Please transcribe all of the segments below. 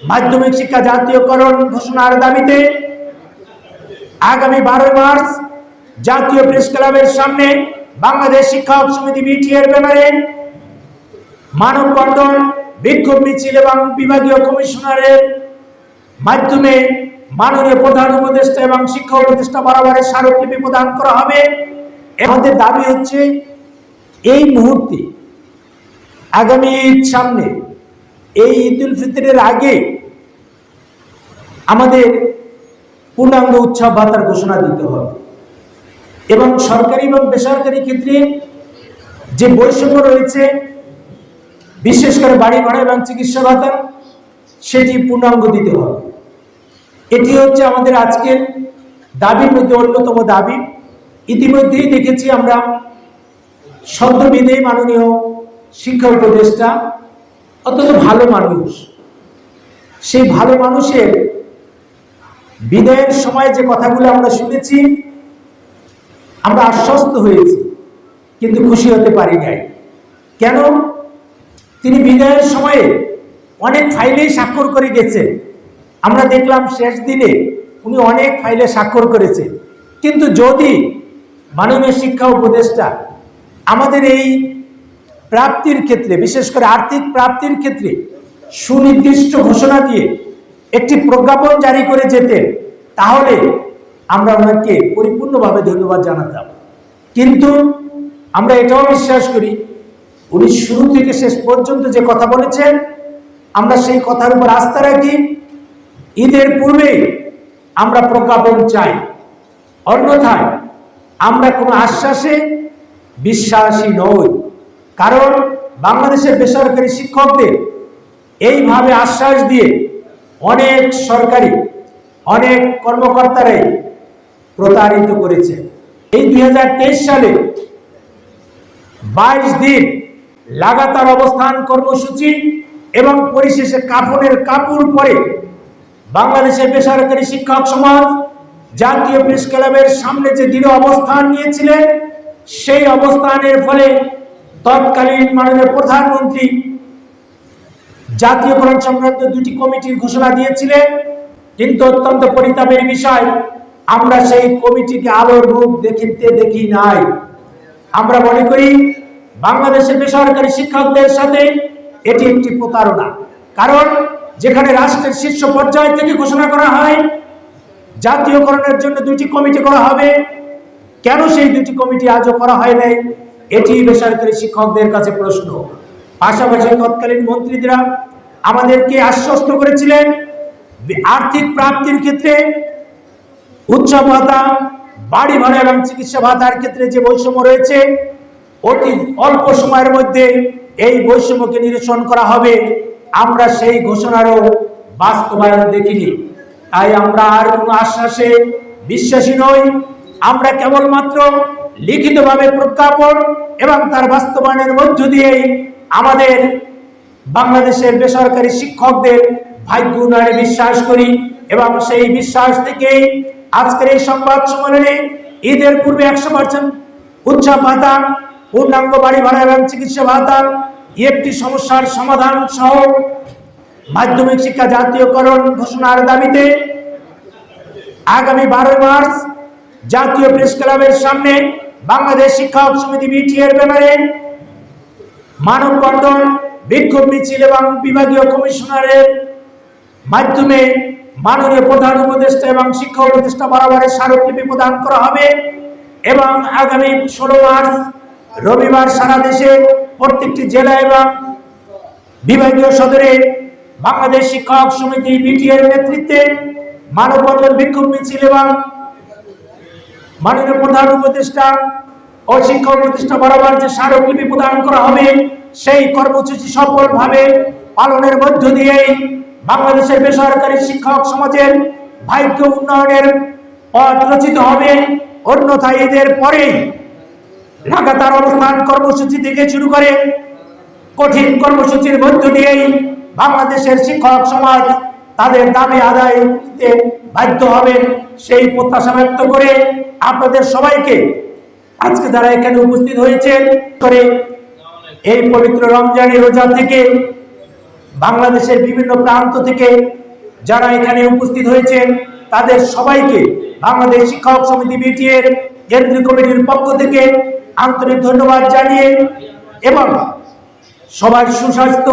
মাধ্যমিক শিক্ষা জাতীয়করণ ঘোষণার দাবিতে আগামী বারোই মার্চ জাতীয় প্রেস ক্লাবের সামনে বাংলাদেশ শিক্ষক সমিতি বিটিএর ব্যানারে মানববন্ধন বিক্ষোভ মিছিল এবং বিভাগীয় কমিশনারের মাধ্যমে মাননীয় প্রধান উপদেষ্টা এবং শিক্ষা উপদেষ্টা বরাবরের স্মারকলিপি প্রদান করা হবে। আমাদের দাবি হচ্ছে, এই মুহূর্তে আগামী সামনে এই ঈদ উল ফিতরের আগে আমাদের পূর্ণাঙ্গ উৎসব ভাতার ঘোষণা দিতে হবে। এবং সরকারি এবং বেসরকারি ক্ষেত্রে যে বৈষম্য রয়েছে, বিশেষ করে বাড়ি ভাড়া এবং চিকিৎসা ভাতা, সেটি পূর্ণাঙ্গ দিতে হবে। এটি হচ্ছে আমাদের আজকের দাবির মধ্যে অন্যতম দাবি। ইতিমধ্যেই দেখেছি আমরা সদ্যবিদেয়ী মাননীয় শিক্ষা উপদেষ্টা অত্যন্ত ভালো মানুষ। সেই ভালো মানুষের বিদায়ের সময় যে কথাগুলো আমরা শুনেছি, আমরা আশ্বস্ত হয়েছি, কিন্তু খুশি হতে পারি নাই। কেন? তিনি বিদায়ের সময়ে অনেক ফাইলেই স্বাক্ষর করে গেছেন। আমরা দেখলাম শেষ দিনে উনি অনেক ফাইলে স্বাক্ষর করেছে কিন্তু যদি মাননীয় শিক্ষা উপদেষ্টা আমাদের এই প্রাপ্তির ক্ষেত্রে, বিশেষ করে আর্থিক প্রাপ্তির ক্ষেত্রে সুনির্দিষ্ট ঘোষণা দিয়ে একটি প্রজ্ঞাপন জারি করে যেতেন, তাহলে আমরা ওনাকে পরিপূর্ণভাবে ধন্যবাদ জানাতাম। কিন্তু আমরা এটাও বিশ্বাস করি, উনি শুরু থেকে শেষ পর্যন্ত যে কথা বলেছেন, আমরা সেই কথার উপর আস্থা রাখি, ঈদের পূর্বে আমরা প্রজ্ঞাপন চাই। অন্যথায় আমরা কোনো আশ্বাসে বিশ্বাসী নই। কারণ বাংলাদেশের বেসরকারি শিক্ষকদের এইভাবে আশ্বাস দিয়ে অনেক সরকারি, অনেক কর্মকর্তারাই প্রতারিত করেছে। এই দুই হাজার তেইশ সালে বাইশ দিন লাগাতার অবস্থান কর্মসূচি এবং পরিশেষে কাফনের কাপড় পরে বাংলাদেশের বেসরকারি শিক্ষক সমাজ জাতীয় প্রেস ক্লাবের সামনে যে দৃঢ় অবস্থান নিয়েছিলেন সেই অবস্থানের ফলে তৎকালীন মাননীয় প্রধানমন্ত্রী জাতীয়করণ সংক্রান্ত দুটি কমিটির ঘোষণা দিয়েছিলেন। কিন্তু অত্যন্ত পরিতাপের বিষয়, আমরা সেই কমিটিকে আলোর রূপ দেখিতে দেখি নাই। আমরা মনে করি, বাংলাদেশের বেসরকারি শিক্ষকদের সাথে এটি একটি প্রতারণা। কারণ, যেখানে রাষ্ট্রের শীর্ষ পর্যায় থেকে ঘোষণা করা হয়, জাতীয়করণের জন্য দুটি কমিটি করা হবে। কেন সেই দুটি কমিটি আজও করা হয় নাই? এটি বেসরকারি শিক্ষকদের কাছে প্রশ্ন। পাশাপাশি তৎকালীন মন্ত্রীরা আমাদেরকে আশ্বস্ত করেছিলেন আর্থিক প্রাপ্তির ক্ষেত্রে উৎসব ভাতা বাড়ি ভাড়া এবং চিকিৎসা ভাতার ক্ষেত্রে যে বৈষম্য রয়েছে, অতি অল্প সময়ের মধ্যে এই বৈষম্যকে নিরসন করা হবে। আমরা সেই ঘোষণারও বাস্তবায়ন দেখিনি। তাই আমরা আর কোনো আশ্বাসে বিশ্বাসী নই। আমরা কেবলমাত্র লিখিতভাবে প্রজ্ঞাপন এবং তার বাস্তবায়নের মধ্য দিয়েই আমাদের বাংলাদেশের বেসরকারি শিক্ষকদের ভাগ্য উন্নয়নে বিশ্বাস করি এবং সেই বিশ্বাস থেকেই আজকের এই সংবাদ সম্মেলনে ঈদের পূর্বে একশো পার্সেন্ট উৎসব ভাতা, পূর্ণাঙ্গ বাড়ি ভাড়া এবং চিকিৎসা ভাতা, একটি সমস্যার সমাধান সহ মাধ্যমিক শিক্ষা জাতীয়করণ ঘোষণার দাবিতে আগামী বারোই মার্চ জাতীয় প্রেস ক্লাবের সামনে বাংলাদেশ শিক্ষক সমিতি বিটিএর ব্যানারে মানববন্ধন বিক্ষোভ মিছিল এবং বিভাগীয় কমিশনারের মাধ্যমে মাননীয় প্রধান উপদেষ্টা এবং শিক্ষা উপদেষ্টা বরাবরের স্মারকলিপি প্রদান করা হবে এবং আগামী ষোলো মার্চ, রবিবার সারা দেশে প্রত্যেকটি জেলা এবং বিভাগীয় সদরে বাংলাদেশ শিক্ষক সমিতি বিটিএর নেতৃত্বে মানববন্ধন বিক্ষোভ মিছিল এবং মাননীয় প্রধান উপদেষ্টা ও শিক্ষা উপদেষ্টা বরাবর যে স্মারকলিপি প্রদান করা হবে, সেই কর্মসূচি সফলভাবে পালনের মধ্য দিয়েই বাংলাদেশের বেসরকারি শিক্ষক সমাজের ভাগ্য উন্নয়নের পথ রচিত হবে। অন্যথায় ঈদের পরেই লাগাতার অবস্থান কর্মসূচি থেকে শুরু করে কঠিন কর্মসূচির মধ্য দিয়েই বাংলাদেশের শিক্ষক সমাজ তাদের দাবি আদায় করতে বাধ্য হবেন সেই প্রত্যাশা ব্যক্ত করে আপনাদের সবাইকে আজকে যারা এখানে উপস্থিত হয়েছেন, করে এই পবিত্র রমজানের রোজা থেকে, বাংলাদেশের বিভিন্ন প্রান্ত থেকে যারা এখানে উপস্থিত হয়েছেন, তাদের সবাইকে বাংলাদেশ শিক্ষক সমিতি বিটিএর কেন্দ্রীয় কমিটির পক্ষ থেকে আন্তরিক ধন্যবাদ জানিয়ে এবং সবার সুস্বাস্থ্য,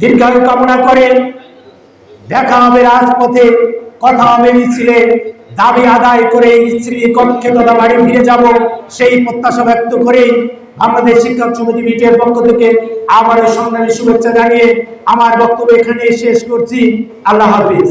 দীর্ঘায়ু কামনা করে দেখা হবে রাজপথে, কথা হবে মিছিলে, দাবি আদায় করে স্ত্রী কক্ষে তথা বাড়ি ফিরে যাব, সেই প্রত্যাশা ব্যক্ত করেই বাংলাদেশ শিক্ষক সমিতি মিটের পক্ষ থেকে আবারও সংগ্রামী শুভেচ্ছা জানিয়ে আমার বক্তব্য এখানে শেষ করছি। আল্লাহ হাফিজ।